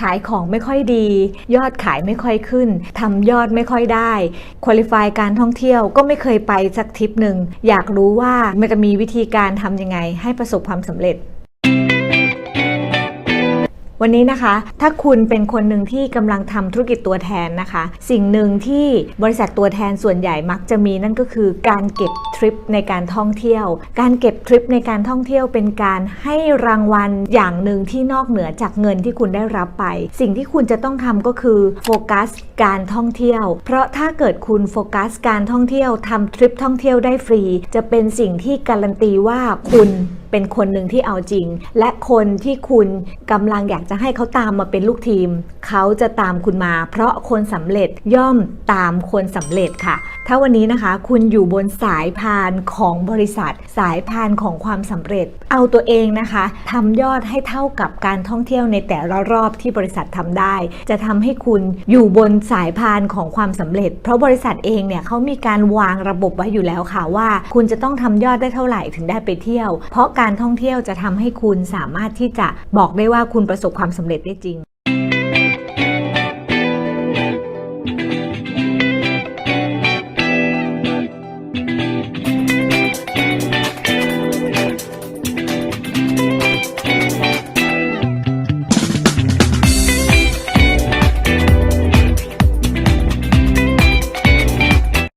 ขายของไม่ค่อยดี ยอดขายไม่ค่อยขึ้นทำยอดไม่ค่อยได้คุริฟายการท่องเที่ยวก็ไม่เคยไปสักทริปหนึ่งอยากรู้ว่ามันจะมีวิธีการทำยังไง ให้ประสบความสำเร็จวันนี้นะคะ ถ้าคุณเป็นคนหนึ่งที่กำลังทำธุรกิจตัวแทนนะคะ สิ่งหนึ่งที่บริษัทตัวแทนส่วนใหญ่มักจะมีนั่นก็คือการเก็บ ทริปในการท่องเที่ยว การเก็บทริปในการท่องเที่ยวเป็นการให้รางวัลอย่างหนึ่งที่นอกเหนือจากเงินที่คุณได้รับไป สิ่งที่คุณจะต้องทำก็คือโฟกัสการท่องเที่ยว เพราะถ้าเกิดคุณโฟกัสการท่องเที่ยวทำทริปท่องเที่ยวได้ฟรี จะเป็นสิ่งที่การันตีว่าคุณเป็นคนหนึ่งที่เอาจริง และคนที่คุณกำลังอยากจะให้เขาตามมาเป็นลูกทีม เขาจะตามคุณมา เพราะคนสำเร็จย่อมตามคนสำเร็จค่ะ ถ้าวันนี้นะคะ คุณอยู่บนสายพานของบริษัท สายพานของความสำเร็จ เอาตัวเองนะคะทำยอดให้เท่ากับการท่องเที่ยวในแต่ละรอบที่บริษัททำได้ จะทำให้คุณอยู่บนสายพานของความสำเร็จ เพราะบริษัทเองเนี่ยเขามีการวางระบบไว้อยู่แล้วค่ะว่า คุณจะต้องทำยอดได้เท่าไหร่ถึงได้ไปเที่ยว เพราะการท่องเที่ยวจะทำให้คุณสามารถที่จะบอกได้ว่าคุณประสบความสำเร็จได้จริง